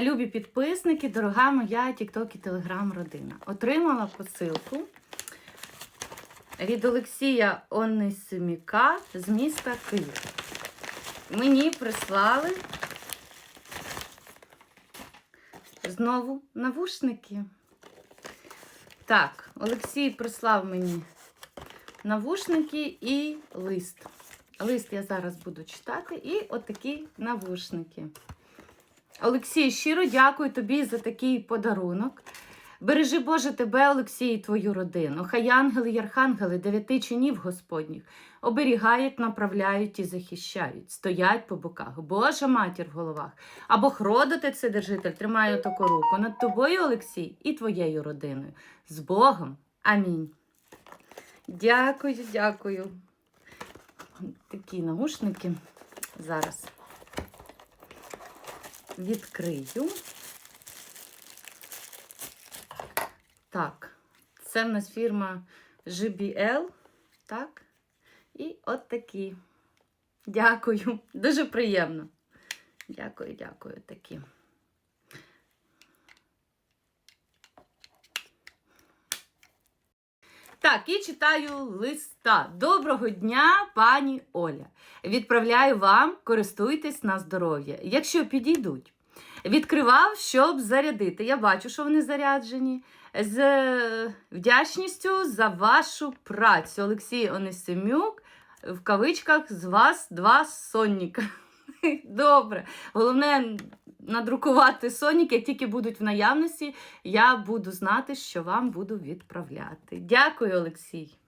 Любі підписники, дорога моя Тікток і Телеграм родина. Отримала посилку від Олексія Онисиміка з міста Київ. Мені прислали знову навушники. Так, Олексій прислав мені навушники і лист. Лист я зараз буду читати, і отакі навушники. Олексій, щиро дякую тобі за такий подарунок. Бережи Боже тебе, Олексій, і твою родину. Хай ангели й архангели дев'яти чинів Господніх оберігають, направляють і захищають, стоять по боках. Божа матір в головах. А Бог родити це держитель, тримає таку руку над тобою, Олексій, і твоєю родиною. З Богом. Амінь. Дякую, дякую. Такі наушники зараз відкрию. Так, це в нас фірма GBL. Так. І от такі. Дякую. Дуже приємно. Дякую, дякую, такі. Так, і читаю листа. Доброго дня, пані Оля. Відправляю вам, користуйтесь на здоров'я, якщо підійдуть. Відкривав, щоб зарядити. Я бачу, що вони заряджені. З е, вдячністю за вашу працю. Олексій Онисимюк, в кавичках з вас два сонніка. Добре. Головне надрукувати соніки, тільки будуть в наявності, я буду знати, що вам буду відправляти. Дякую, Олексій.